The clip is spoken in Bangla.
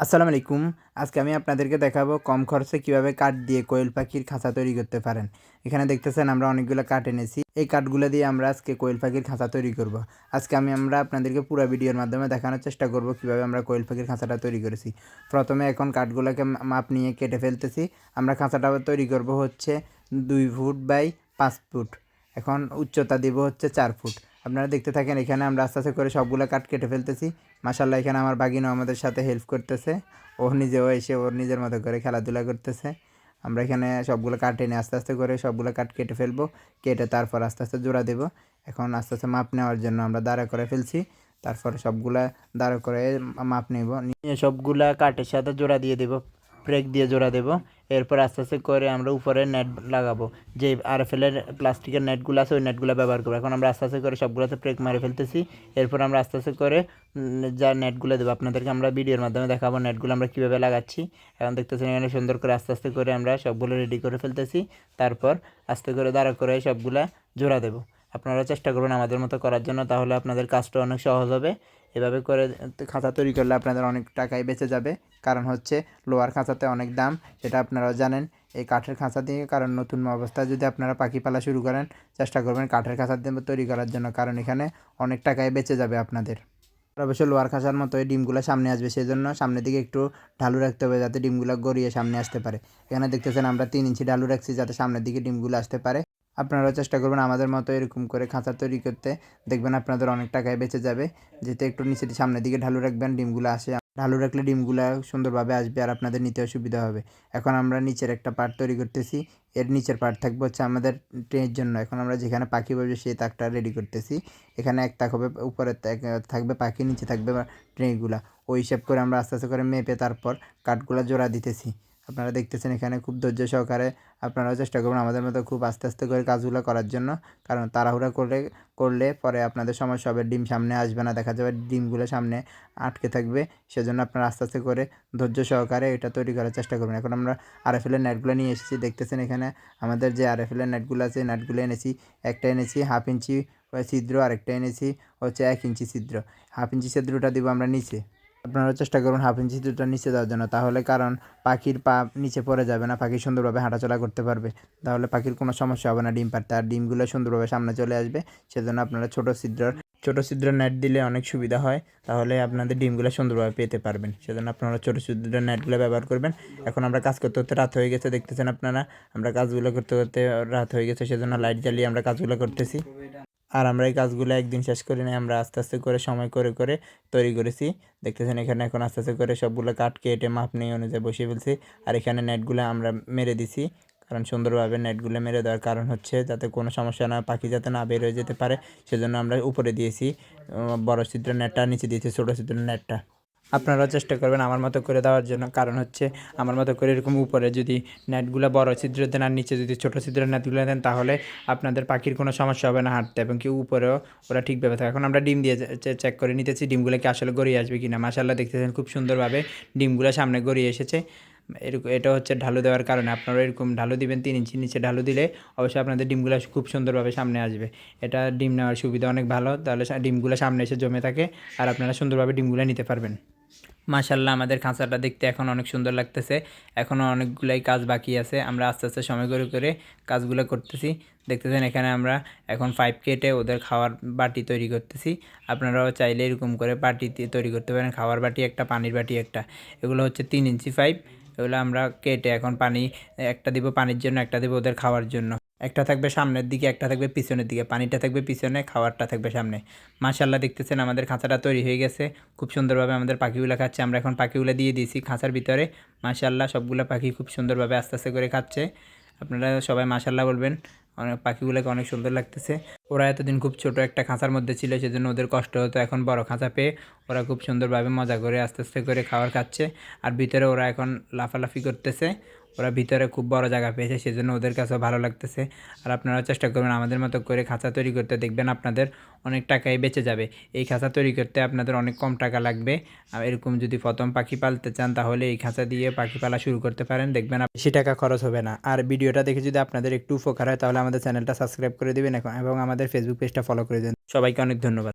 আসসালামু আলাইকুম। আজকে আমি আপনাদেরকে দেখাবো কম খরচে কীভাবে কাঠ দিয়ে কোয়েল পাখির খাঁচা তৈরি করতে পারেন। এখানে দেখতেছেন আমরা অনেকগুলো কাঠ এনেছি। এই কাঠগুলো দিয়ে আমরা আজকে কোয়েল পাখির খাঁচা তৈরি করব। আজকে আমি আমরা আপনাদেরকে পুরো ভিডিওর মাধ্যমে দেখানোর চেষ্টা করব কীভাবে আমরা কোয়েল পাখির খাঁচাটা তৈরি করেছি। প্রথমে এখন কাঠগুলোকে মাপ নিয়ে কেটে ফেলতেছি। আমরা খাঁচাটা তৈরি করব হচ্ছে দুই ফুট বাই পাঁচ ফুট। এখন উচ্চতা দিব হচ্ছে চার ফুট। আপনারা দেখতে থাকেন এখানে আমরা আস্তে আস্তে করে সবগুলো কাঠ কেটে ফেলতেছি। মাসাল্লাহ এখানে আমার বাগিনও আমাদের সাথে হেল্প করতেছে। ও নিজেও এসে ওর নিজের মতো করে খেলাধুলা করতেছে। আমরা এখানে সবগুলো কাঠ এনে আস্তে আস্তে করে সবগুলো কাট কেটে ফেলব, কেটে তারপর আস্তে আস্তে জোড়া দেবো। এখন আস্তে আস্তে মাপ নেওয়ার জন্য আমরা দাঁড়া করে ফেলছি, তারপর সবগুলা দাঁড়া করে মাপ নেব। নিয়ে সবগুলা কাঠের সাথে জোড়া দিয়ে দেবো। ব্রেক দিয়ে জোড়া দেবো। এরপর আস্তে আস্তে করে আমরা উপরে নেট লাগাবো। যে আরএফএলের প্লাস্টিকের নেটগুলো আছে, ওই নেটগুলো ব্যবহার করব। এখন আমরা আস্তে আস্তে করে সবগুলোতে ব্রেক মারে ফেলতেছি। এরপর আমরা আস্তে আস্তে করে যা নেটগুলো দেবো, আপনাদেরকে আমরা ভিডিওর মাধ্যমে দেখাবো নেটগুলো আমরা কীভাবে লাগাচ্ছি। এখন দেখতেছেন এখানে সুন্দর করে আস্তে আস্তে করে আমরা সবগুলো রেডি করে ফেলতেছি। তারপর আস্তে করে দাঁড়া করে সবগুলা জোড়া দেবো। আপনারা চেষ্টা করবেন আমাদের মতো করার জন্য, তাহলে আপনাদের কাজটা অনেক সহজ হবে। এভাবে করে খাঁচা তৈরি করলে আপনাদের অনেক টাকাই বেঁচে যাবে। কারণ হচ্ছে লোয়ার খাঁচাতে অনেক দাম, সেটা আপনারাও জানেন। এই কাঠের খাঁচা দিয়ে কারণ নতুন অবস্থায় যদি আপনারা পাখি পালা শুরু করেন, চেষ্টা করবেন কাঠের খাঁচা দিয়ে তৈরি করার জন্য। কারণ এখানে অনেক টাকায় বেঁচে যাবে আপনাদের। অবশ্য লোহার খাঁচার মতো এই ডিমগুলো সামনে আসবে সেই জন্য সামনের দিকে একটু ঢালু রাখতে হবে যাতে ডিমগুলো গড়িয়ে সামনে আসতে পারে। এখানে দেখতেছেন আমরা তিন ইঞ্চি ঢালু রাখছি, যাতে সামনের দিকে ডিমগুলো আসতে পারে। আপনারাও চেষ্টা করবেন আমাদের মতো এরকম করে খাঁচা তৈরি করতে। দেখবেন আপনাদের অনেক টাকায় বেঁচে যাবে। যেতে একটু নিচে সামনের দিকে ঢালু রাখবেন, ডিমগুলো আসে। ঢালু রাখলে ডিমগুলো সুন্দরভাবে আসবে আর আপনাদের নিতেও সুবিধা হবে। এখন আমরা নিচের একটা পার্ট তৈরি করতেছি। এর নিচের পার্ট থাকবে হচ্ছে আমাদের ট্রেনের জন্য। এখন আমরা যেখানে পাখি বসবে সেই তাকটা রেডি করতেছি। এখানে এক তাক হবে, উপরে থাকবে পাখি, নিচে থাকবে ট্রেগুলা ওই হিসাব করে আমরা আস্তে আস্তে করে মেপে তারপর কাঠগুলো জোড়া দিতেছি। আপনারা দেখতেছেন এখানে খুব ধৈর্য সহকারে আপনারাও চেষ্টা করবেন আমাদের মতো খুব আস্তে আস্তে করে কাজগুলো করার জন্য। কারণ তাড়াহুড়া করলে করলে পরে আপনাদের সমস্যা হবে, ডিম সামনে আসবে না, দেখা যাবে ডিমগুলো সামনে আটকে থাকবে। সেজন্য আপনারা আস্তে আস্তে করে ধৈর্য সহকারে এটা তৈরি করার চেষ্টা করবেন। এখন আমরা আরএফএলের নেটগুলো নিয়ে এসেছি, দেখতেছেন এখানে আমাদের যে আরএফএলের নেটগুলো আছে নেটগুলো এনেছি। একটা এনেছি হাফ ইঞ্চি ছিদ্র, আরেকটা এনেছি হচ্ছে এক ইঞ্চি ছিদ্র। হাফ ইঞ্চি ছিদ্রটা দিব আমরা নিচে। আপনারা চেষ্টা করবেন হাফ ইঞ্চি ছিদ্রটা নিচে দেওয়ার জন্য। তাহলে কারণ পাখির পা নিচে পড়ে যাবে না, পাখি সুন্দরভাবে হাঁটাচলা করতে পারবে। তাহলে পাখির কোনো সমস্যা হবে না, ডিম পারতে আর ডিমগুলো সুন্দরভাবে সামনে চলে আসবে। সেজন্য আপনারা ছোটো ছিদ্র ছোটো ছিদ্র নেট দিলে অনেক সুবিধা হয়। তাহলে আপনাদের ডিমগুলো সুন্দরভাবে পেতে পারবেন। সেজন্য আপনারা ছোটো ছিদ্র নেটগুলো ব্যবহার করবেন। এখন আমরা কাজ করতে করতে রাত হয়ে গেছে, দেখতেছেন আপনারা। আমরা কাজগুলো করতে করতে রাত হয়ে গেছে, সেজন্য লাইট জ্বালিয়ে আমরা কাজগুলো করতেছি। আর আমরা এই কাজগুলো একদিন শেষ করি নাই, আমরা আস্তে আস্তে করে সময় করে করে তৈরি করেছি। দেখতেছেন এখানে এখন আস্তে আস্তে করে সবগুলো কাট কেটে মাপ নিয়ে অনুযায়ী বসিয়ে ফেলছি। আর এখানে নেটগুলো আমরা মেরে দিছি, কারণ সুন্দরভাবে নেটগুলো মেরে দেওয়ার কারণ হচ্ছে যাতে কোনো সমস্যা না পাখি যাতে না বের হয়ে যেতে পারে, সেজন্য আমরা উপরে দিয়েছি বড় ছিদ্র নেটটা, নিচে দিয়েছি, ছোটো চিত্র নেটটা। আপনারাও চেষ্টা করবেন আমার মতো করে দেওয়ার জন্য। কারণ হচ্ছে আমার মতো করে এরকম উপরে যদি নেটগুলো বড় ছিদ্র দেন আর নিচে যদি ছোটো ছিদ্রের নেটগুলো দেন, তাহলে আপনাদের পাখির কোনো সমস্যা হবে না হাঁটতে এবং কি উপরেও ওরা ঠিকভাবে থাকে এখন আমরা ডিম দিয়ে চেক করে নিতেছি ডিমগুলো কি আসলে গড়িয়ে আসবে কি না মাসাল্লাহ দেখতেছেন খুব সুন্দরভাবে ডিমগুলো সামনে গড়িয়ে এসেছে। এরকম, এটা হচ্ছে ঢালু দেওয়ার কারণে আপনারা এরকম ঢালু দিবেন, তিন ইঞ্চি নিচে ঢালু দিলে অবশ্যই আপনাদের ডিমগুলো খুব সুন্দরভাবে সামনে আসবে। এটা ডিম নেওয়ার সুবিধা অনেক ভালো। তাহলে ডিমগুলো সামনে এসে জমে থাকে আর আপনারা সুন্দরভাবে ডিমগুলো নিতে পারবেন। মাশাল্লাহ আমাদের খাঁচাটা দেখতে এখন অনেক সুন্দর লাগতেছে। এখনও অনেকগুলাই কাজ বাকি আছে। আমরা আস্তে আস্তে সময় করে করে কাজগুলো করতেছি। দেখতেছেন এখানে আমরা এখন পাইপ কেটে ওদের খাওয়ার বাটি তৈরি করতেছি। আপনারাও চাইলে এরকম করে বাটি তৈরি করতে পারেন। খাওয়ার বাটি একটা, পানির বাটি একটা। এগুলো হচ্ছে তিন ইঞ্চি পাইপ এগুলো আমরা কেটে এখন পানি, একটা দিব পানির জন্য, একটা দিব ওদের খাওয়ার জন্য। একটা থাকবে সামনের দিকে, একটা থাকবে পিছনের দিকে, পানিটা থাকবে পিছনে, খাওয়ারটা থাকবে সামনে। মাশাল্লাহ দেখতেছেন আমাদের খাঁচাটা তৈরি হয়ে গেছে। খুব সুন্দরভাবে আমাদের পাখিগুলো খাচ্ছে, আমরা এখন পাখিগুলো দিয়ে দিয়েছি খাঁচার ভিতরে। মাশাল্লাহ সবগুলো পাখি খুব সুন্দরভাবে আস্তে আস্তে করে খাচ্ছে। আপনারা সবাই মাশাল্লাহ বলবেন, অনেক পাখিগুলোকে অনেক সুন্দর লাগতেছে। ওরা এতদিন খুব ছোট একটা খাঁচার মধ্যে ছিল, সেজন্য ওদের কষ্ট হতো এখন বড় খাঁচা পেয়ে। ওরা খুব সুন্দরভাবে মজা করে আস্তে আস্তে করে খাবার খাচ্ছে। আর ভিতরে ওরা এখন লাফালাফি করতেছে। ওরা ভিতরে খুব বড় জায়গা পেয়েছে, সেজন্য ওদের কাছেও ভালো লাগতেছে। আর আপনারা চেষ্টা করবেন আমাদের মতো করে খাঁচা তৈরি করতে, দেখবেন আপনাদের অনেক টাকাই বেঁচে যাবে। এই খাঁচা তৈরি করতে আপনাদের অনেক কম টাকা লাগবে। আর এরকম যদি প্রথম পাখি পালতে চান, তাহলে এই খাঁচা দিয়ে পাখি পালা শুরু করতে পারেন, দেখবেন বেশি টাকা খরচ হবে না। আর ভিডিওটা দেখে যদি আপনাদের একটু উপকার হয়, তাহলে আমাদের চ্যানেলটা সাবস্ক্রাইব করে দিবেন এখন, এবং আমাদের ফেসবুক পেজটা ফলো করে দেন। সবাইকে অনেক ধন্যবাদ।